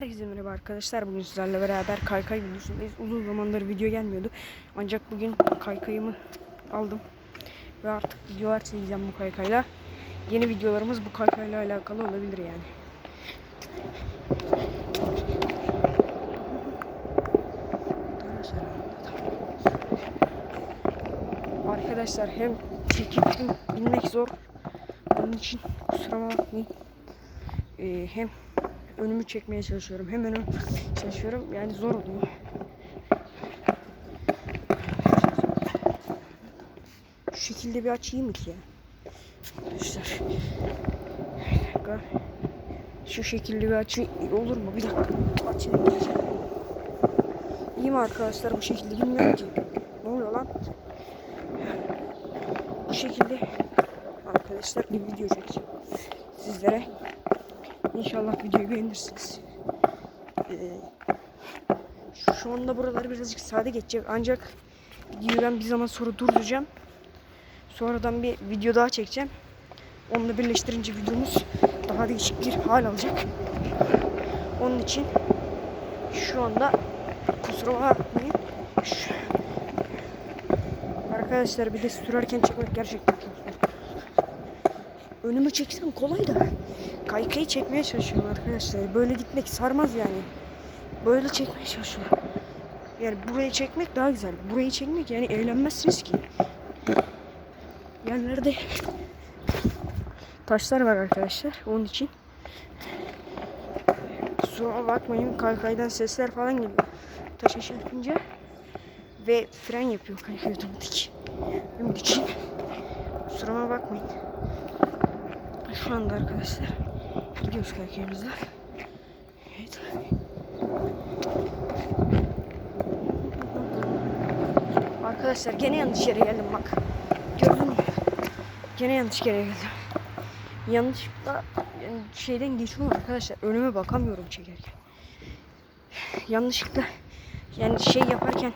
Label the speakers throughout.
Speaker 1: Herkese merhaba arkadaşlar. Bugün sizlerle beraber kaykay videosundayız. Uzun zamandır video gelmiyordu. Ancak bugün kaykayımı aldım. Ve artık videolar çekeceğim bu kaykayla. Yeni videolarımız bu kaykayla alakalı olabilir yani. Arkadaşlar hem çekip binmek zor. Onun için kusura bakmayın. Ee, hem önümü çekmeye çalışıyorum. Hem önüm çalışıyorum. Yani zor oluyor. Şu şekilde bir açayım mı ki ya? Arkadaşlar. Bir dakika. Şu şekilde bir açı olur mu? Bir dakika. Açayım. İyi mi arkadaşlar bu şekilde bilmiyorum ki. Ne oluyor lan? Bu şekilde arkadaşlar bir video çekeceğim. Sizlere İnşallah videoyu beğenirsiniz. Ee, şu, anda buralar birazcık sade geçecek ancak videoyu ben bir zaman sonra durduracağım. Sonradan bir video daha çekeceğim. Onunla birleştirince videomuz daha değişik bir hal alacak. Onun için şu anda kusura bakmayın. Arkadaşlar bir de sürerken çekmek gerçekten çok zor. Önümü çeksem kolay da kaykayı çekmeye çalışıyorum arkadaşlar. Böyle gitmek sarmaz yani. Böyle çekmeye çalışıyorum. Yani burayı çekmek daha güzel. Burayı çekmek yani eğlenmezsiniz ki. Yerlerde taşlar var arkadaşlar. Onun için kusura bakmayın kaykaydan sesler falan geliyor. Taşa çarpınca ve fren yapıyor kaykay otomatik. Onun için kusuruma bakmayın. Şu anda arkadaşlar gidiyoruz kaykayımızla. Evet. Arkadaşlar gene yanlış yere geldim bak. Gördün mü? Gene yanlış yere geldim. Yanlışlıkla şeyden geçiyorum arkadaşlar. Önüme bakamıyorum çekerken. Yanlışlıkla yani şey yaparken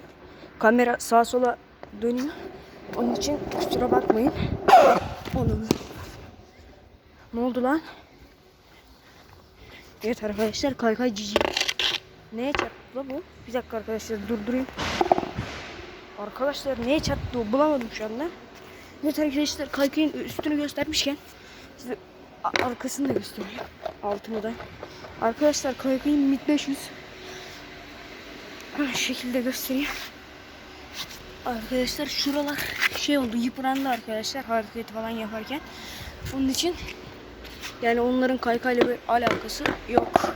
Speaker 1: kamera sağa sola dönüyor. Onun için kusura bakmayın. Onu ne oldu lan? Evet arkadaşlar kaykay cici. Neye çarptı bu? Bir dakika arkadaşlar durdurayım. Arkadaşlar neye çarptı o bulamadım şu anda. Evet arkadaşlar kaykayın üstünü göstermişken size arkasını da göstereyim. Altını da. Arkadaşlar kaykayın mid 500. Şu şekilde göstereyim. Arkadaşlar şuralar şey oldu yıprandı arkadaşlar hareketi falan yaparken. Onun için yani onların kaykayla bir alakası yok.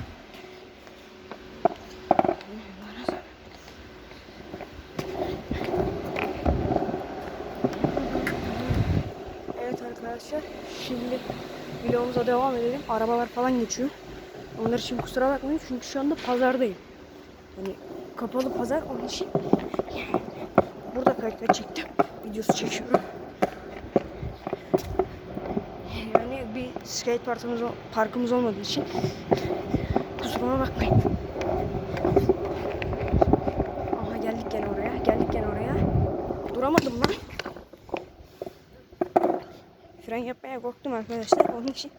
Speaker 1: Evet arkadaşlar şimdi vlogumuza devam edelim. Arabalar falan geçiyor. Onlar için kusura bakmayın çünkü şu anda pazardayım. Hani kapalı pazar onun için burada kayıtlar çektim. Videosu çekiyorum. Yani bir skate parkımız, parkımız olmadığı için kusuruma bakmayın. Aha geldik gene oraya. Geldik gene oraya. Duramadım lan. Fren yapmaya korktum arkadaşlar. Onun için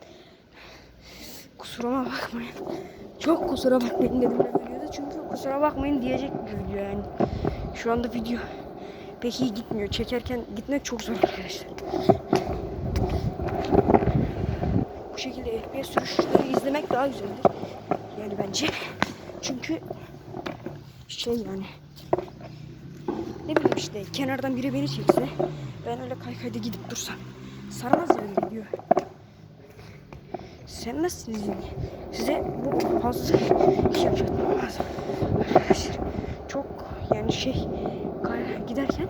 Speaker 1: kusuruma bakmayın. Çok kusura bakmayın dedim de videoda. Çünkü kusura bakmayın diyecek bir video yani. Şu anda video pek iyi gitmiyor. Çekerken gitmek çok zor arkadaşlar. Bu şekilde FPS sürüşleri izlemek daha güzeldir. Yani bence. Çünkü şey yani ne bileyim işte kenardan biri beni çekse ben öyle kaykayda gidip dursam sarmaz ya öyle video. Sevmezsiniz yani. Size bu fazla iş yaşatmam lazım. Çok yani şey giderken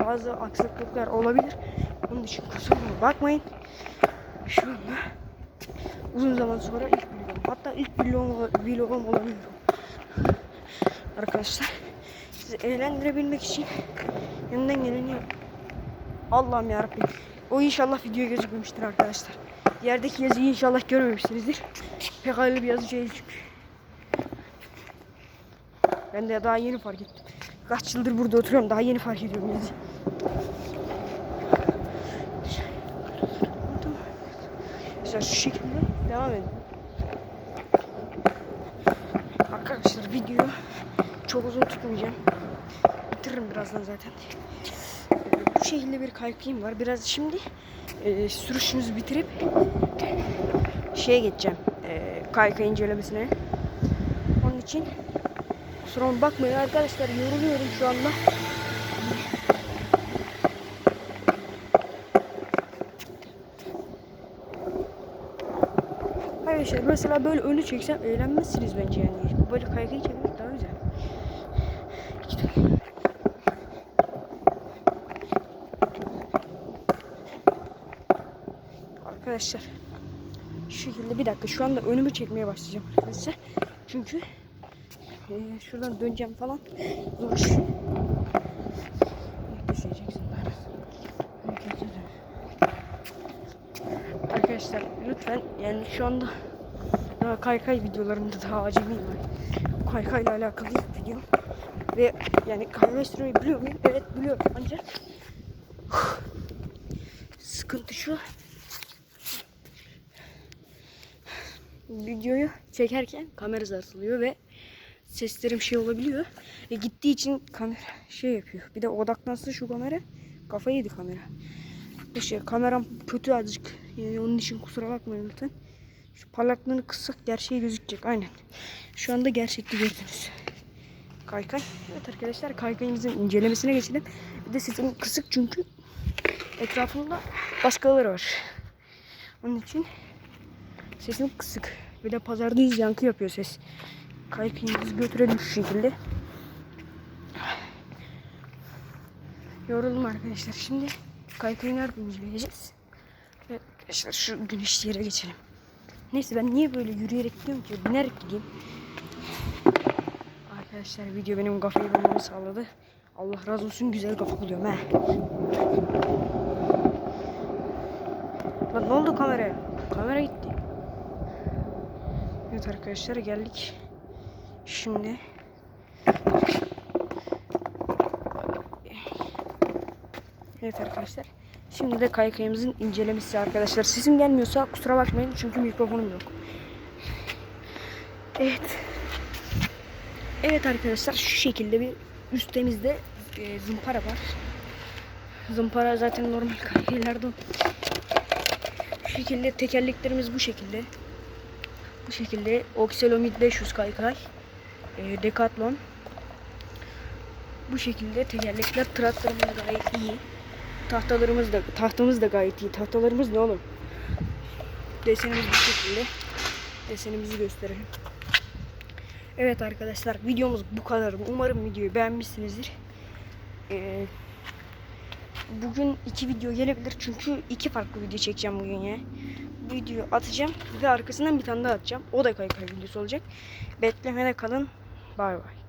Speaker 1: bazı aksaklıklar olabilir. Onun için kusuruma bakmayın. Şu uzun zaman sonra ilk vlogum. Hatta ilk vlogum, vlogum olabilir. Arkadaşlar sizi eğlendirebilmek için elimden geleni. Allah'ım yarabbim. O inşallah video gözükmemiştir arkadaşlar. Yerdeki yazıyı inşallah görmemişsinizdir. Pek bir yazı değil çünkü. Ben de daha yeni fark ettim. Kaç yıldır burada oturuyorum daha yeni fark ediyorum yazıyı. Mesela şu şekilde devam edin. arkadaşlar videoyu çok uzun tutmayacağım. Bitiririm birazdan zaten. Bu şekilde bir kaykayım var. Biraz şimdi e, sürüşümüzü bitirip şeye geçeceğim. E, kayka incelemesine. Onun için kusura bakmayın arkadaşlar yoruluyorum şu anda. Arkadaşlar mesela böyle önü çeksem eğlenmezsiniz bence yani. Böyle kaykayı çekmek daha güzel. Arkadaşlar şu şekilde bir dakika şu anda önümü çekmeye başlayacağım arkadaşlar. Çünkü e, şuradan döneceğim falan zor Lütfen yani şu anda daha kaykay videolarımda daha acemiyim ben. Kaykayla alakalı ilk video. Ve yani kaykay sürmeyi biliyor muyum? Evet biliyorum ancak sıkıntı şu videoyu çekerken kamera sarsılıyor ve seslerim şey olabiliyor. E gittiği için kamera şey yapıyor. Bir de odaklansa şu kamera kafayı yedi kamera. İşte kameram kötü azıcık. Yani onun için kusura bakmayın lütfen. Şu parlaklığını kıssak gerçeği gözükecek. Aynen. Şu anda gerçekte gördünüz. Kaykay. Evet arkadaşlar kaykayımızın incelemesine geçelim. Bir de sesim kısık çünkü etrafımda başkaları var. Onun için sesim kısık. Bir de pazardayız yankı yapıyor ses. Kaykayımızı götürelim şu şekilde. Yoruldum arkadaşlar. Şimdi kaykayı nerede inceleyeceğiz? Arkadaşlar şu güneşli yere geçelim. Neyse ben niye böyle yürüyerek gidiyorum ki? Binerek gideyim. Arkadaşlar video benim kafayı bulmamı sağladı. Allah razı olsun güzel kafa buluyorum he. Lan ne oldu kameraya? Kamera gitti. Evet arkadaşlar geldik. Şimdi Evet arkadaşlar. Şimdi de kaykayımızın incelemesi arkadaşlar. Sesim gelmiyorsa kusura bakmayın çünkü mikrofonum yok. Evet. Evet arkadaşlar şu şekilde bir üstemizde e, zımpara var. Zımpara zaten normal kaykaylarda. Şu şekilde tekerleklerimiz bu şekilde. Bu şekilde Oxelomid 500 kaykay. E, Decathlon. Bu şekilde tekerlekler traktörümüz gayet iyi. Tahtalarımız da tahtamız da gayet iyi. Tahtalarımız ne oğlum? Desenimiz bu şekilde. Desenimizi gösterelim. Evet arkadaşlar videomuz bu kadar. Umarım videoyu beğenmişsinizdir. Ee, bugün iki video gelebilir çünkü iki farklı video çekeceğim bugün ya. Videoyu atacağım ve arkasından bir tane daha atacağım. O da kaykay videosu olacak. Beklemede kalın. Bay bay.